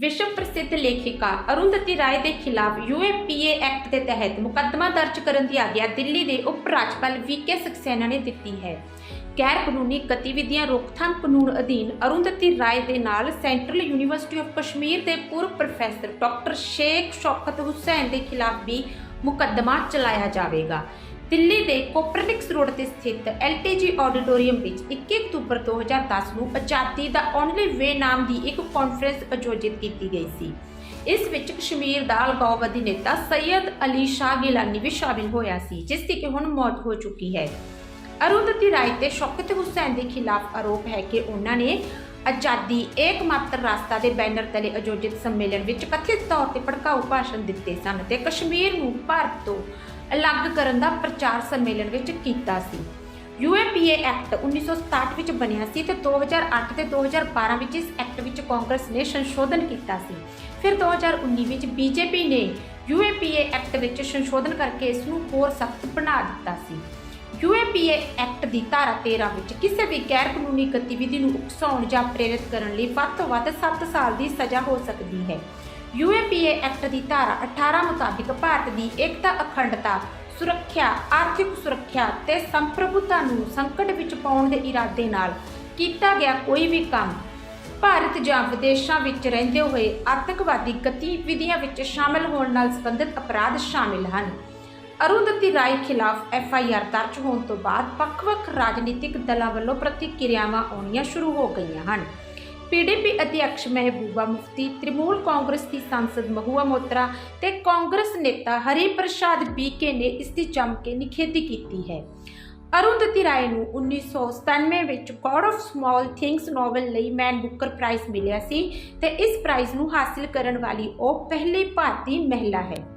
ਵਿਸ਼ਵ ਪ੍ਰਸਿੱਧ ਲੇਖਿਕਾ ਅਰੁੰਧਤੀ ਰਾਏ ਦੇ ਖਿਲਾਫ ਯੂਏਪੀਏ ਐਕਟ ਦੇ ਤਹਿਤ ਮੁਕੱਦਮਾ ਦਰਜ ਕਰਨ ਦੀ ਆਗਿਆ ਦਿੱਲੀ ਦੇ ਉਪ ਰਾਜਪਾਲ ਵੀਕੇ ਸਖਸੈਨਾ ਨੇ ਦਿੱਤੀ ਹੈ। ਗੈਰ ਕਾਨੂੰਨੀ ਗਤੀਵਿਧੀਆਂ ਰੋਕਥਾਮ ਕਾਨੂੰਨ ਅਧੀਨ ਅਰੁੰਧਤੀ ਰਾਏ ਦੇ ਨਾਲ ਸੈਂਟਰਲ ਯੂਨੀਵਰਸਿਟੀ ਆਫ ਕਸ਼ਮੀਰ ਦੇ ਪੂਰਵ ਪ੍ਰੋਫੈਸਰ ਡਾਕਟਰ ਸ਼ੇਖ ਸ਼ੌਕਤ ਹੁਸੈਨ ਦੇ ਖਿਲਾਫ ਵੀ ਮੁਕੱਦਮਾ ਚਲਾਇਆ ਜਾਵੇਗਾ। ਦਿੱਲੀ ਦੇ ਕੋਪਰਨਿਕਸ ਰੋਡ ਤੇ ਸਥਿਤ LTG ਆਡੀਟੋਰੀਅਮ ਵਿੱਚ 21 ਅਕਤੂਬਰ 2010 ਨੂੰ ਆਜ਼ਾਦੀ ਦਾ ਓਨਲੀ ਵੇ ਨਾਮ ਦੀ ਇੱਕ ਕਾਨਫਰੰਸ ਆਯੋਜਿਤ ਕੀਤੀ ਗਈ ਸੀ। ਇਸ ਵਿੱਚ ਕਸ਼ਮੀਰ ਦਾ ਅਲਗਾਵਦੀ ਨੇਤਾ ਸੈਯਦ ਅਲੀ ਸ਼ਾਹ ਗਿਲਾਨੀ ਵੀ ਸ਼ਾਮਿਲ ਹੋਇਆ ਸੀ, ਜਿਸ ਦੀ ਕਿ ਹੁਣ ਮੌਤ ਹੋ ਚੁੱਕੀ ਹੈ। ਅਰੁੰਧਤੀ ਰਾਏ ਤੇ ਸ਼ੌਕਤ ਹੁਸੈਨ ਦੇ ਖਿਲਾਫ ਆਰੋਪ ਹੈ ਕਿ ਉਹਨਾਂ ਨੇ ਆਜ਼ਾਦੀ ਏਕਮਾਤਰ ਰਾਸਤਾ ਦੇ ਬੈਨਰ ਤਲੇ ਆਯੋਜਿਤ ਸੰਮੇਲਨ ਵਿੱਚ ਕਥਿਤ ਤੌਰ ਤੇ ਭੜਕਾਊ ਭਾਸ਼ਣ ਦਿੱਤੇ ਸਨ ਤੇ ਕਸ਼ਮੀਰ ਨੂੰ ਭਾਰਤ ਤੋਂ ਅਲੱਗ ਕਰਨ ਦਾ ਪ੍ਰਚਾਰ ਸੰਮੇਲਨ ਵਿੱਚ ਕੀਤਾ ਸੀ। ਯੂਏਪੀਏ ਐਕਟ 1967 ਵਿੱਚ ਬਣਿਆ ਸੀ ਤੇ 2008 ਤੇ 2012 ਵਿੱਚ ਇਸ ਐਕਟ ਵਿੱਚ ਕਾਂਗਰਸ ਨੇ ਸੰਸ਼ੋਧਨ ਕੀਤਾ ਸੀ। ਫਿਰ 2019 ਵਿੱਚ ਬੀਜੇਪੀ ਨੇ ਯੂਏਪੀਏ ਐਕਟ ਵਿੱਚ ਸੰਸ਼ੋਧਨ ਕਰਕੇ ਇਸ ਨੂੰ ਹੋਰ ਸਖਤ ਬਣਾ ਦਿੱਤਾ ਸੀ। ਯੂਏਪੀਏ ਐਕਟ ਦੀ ਧਾਰਾ 13 ਵਿੱਚ ਕਿਸੇ ਵੀ ਗੈਰ ਕਾਨੂੰਨੀ ਗਤੀਵਿਧੀ ਨੂੰ ਉਕਸਾਉਣ ਜਾਂ ਪ੍ਰੇਰਿਤ ਕਰਨ ਲਈ ਵੱਧ ਤੋਂ ਵੱਧ 7 ਸਾਲ ਦੀ ਸਜ਼ਾ ਹੋ ਸਕਦੀ ਹੈ। ਯੂਏਪੀਏ ਐਕਟ ਦੀ ਧਾਰਾ 18 ਮੁਤਾਬਿਕ ਭਾਰਤ ਦੀ ਏਕਤਾ ਅਖੰਡਤਾ, ਸੁਰੱਖਿਆ, ਆਰਥਿਕ ਸੁਰੱਖਿਆ ਤੇ ਸੰਪ੍ਰਭੁਤਾ ਨੂੰ ਸੰਕਟ ਵਿੱਚ ਪਾਉਣ ਦੇ ਇਰਾਦੇ ਨਾਲ ਕੀਤਾ ਗਿਆ ਕੋਈ ਵੀ ਕੰਮ, ਭਾਰਤ ਜਾਂ ਵਿਦੇਸ਼ਾਂ ਵਿੱਚ ਰਹਿੰਦੇ ਹੋਏ ਆਤੰਕਵਾਦੀ ਗਤੀਵਿਧੀਆਂ ਵਿੱਚ ਸ਼ਾਮਲ ਹੋਣ ਨਾਲ ਸੰਬੰਧਿਤ ਅਪਰਾਧ ਸ਼ਾਮਿਲ ਹਨ। ਅਰੁੰਧਤੀ ਰਾਏ ਖਿਲਾਫ ਐਫ ਆਈ ਆਰ ਦਰਜ ਹੋਣ ਤੋਂ ਬਾਅਦ ਵੱਖ-ਵੱਖ ਰਾਜਨੀਤਿਕ ਦਲਾਂ ਵੱਲੋਂ ਪ੍ਰਤੀਕਿਰਿਆਵਾਂ ਆਉਣੀਆਂ ਸ਼ੁਰੂ ਹੋ ਗਈਆਂ ਹਨ। ਪੀਡੀਪੀ ਅਧਿਕਸ਼ ਮਹਿਬੂਬਾ ਮੁਫਤੀ, ਤ੍ਰਿਮੂਲ ਕਾਂਗਰਸ ਦੀ ਸੰਸਦ ਮਹੂਆ ਮੋਤਰਾ ਤੇ ਕਾਂਗਰਸ ਨੇਤਾ ਹਰੀ ਪ੍ਰਸਾਦ ਬੀਕੇ ਨੇ ਇਸ ਦੀ ਜੰਮ ਕੇ ਨਿਖੇਧੀ ਕੀਤੀ ਹੈ। ਅਰੁੰਧਤੀ ਰਾਏ ਨੂੰ 1997 ਵਿੱਚ God of Small Things novel ਲਈ ਮੈਨ ਬੁੱਕਰ ਪ੍ਰਾਈਜ਼ ਮਿਲਿਆ ਸੀ ਤੇ ਇਸ ਪ੍ਰਾਈਜ਼ ਨੂੰ ਹਾਸਿਲ ਕਰਨ ਵਾਲੀ ਉਹ ਪਹਿਲੀ ਭਾਰਤੀ ਮਹਿਲਾ ਹੈ।